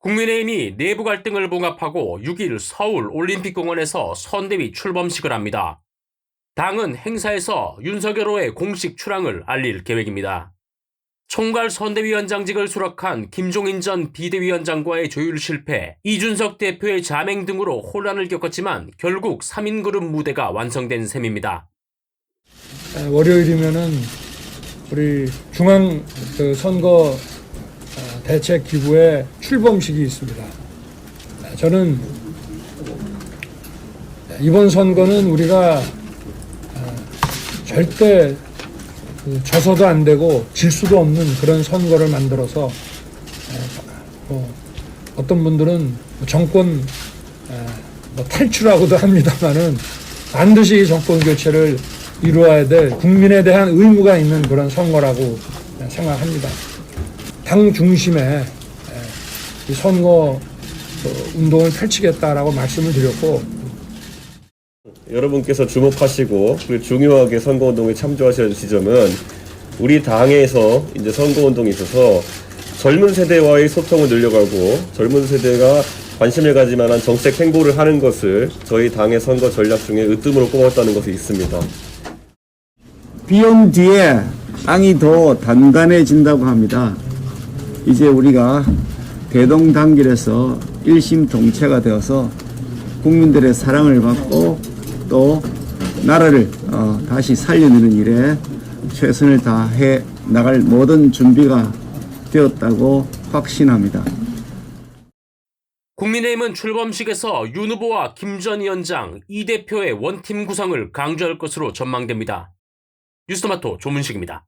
국민의힘이 내부 갈등을 봉합하고 6일 서울 올림픽공원에서 선대위 출범식을 합니다. 당은 행사에서 윤석열호의 공식 출항을 알릴 계획입니다. 총괄 선대위원장직을 수락한 김종인 전 비대위원장과의 조율 실패, 이준석 대표의 자맹 등으로 혼란을 겪었지만 결국 3인 그룹 무대가 완성된 셈입니다. 에, 월요일이면은 우리 중앙 그 선거 어, 대책 기구의 출범식이 있습니다. 에, 저는 이번 선거는 우리가 어, 절대 그 져서도 안 되고 질 수도 없는 그런 선거를 만들어서 에, 뭐 어떤 분들은 정권 에, 뭐 탈출하고도 합니다만은 반드시 정권 교체를 이루어야 될 국민에 대한 의무가 있는 그런 선거라고 생각합니다. 당 중심에 에, 이 선거 어, 운동을 펼치겠다라고 말씀을 드렸고 여러분께서 주목하시고 그리고 중요하게 선거운동에 참조하셔야 할 지점은 우리 당에서 이제 선거운동에 있어서 젊은 세대와의 소통을 늘려가고 젊은 세대가 관심을 가질 만한 정책 행보를 하는 것을 저희 당의 선거 전략 중에 으뜸으로 꼽았다는 것이 있습니다. 비온 뒤에 땅이 더 단단해진다고 합니다. 이제 우리가 대동단결에서 일심동체가 되어서 국민들의 사랑을 받고 또 나라를 어, 다시 살려내는 일에 최선을 다해 나갈 모든 준비가 되었다고 확신합니다. 국민의힘은 출범식에서 윤 후보와 김 전 위원장, 이 대표의 원팀 구성을 강조할 것으로 전망됩니다. 뉴스토마토 조문식입니다.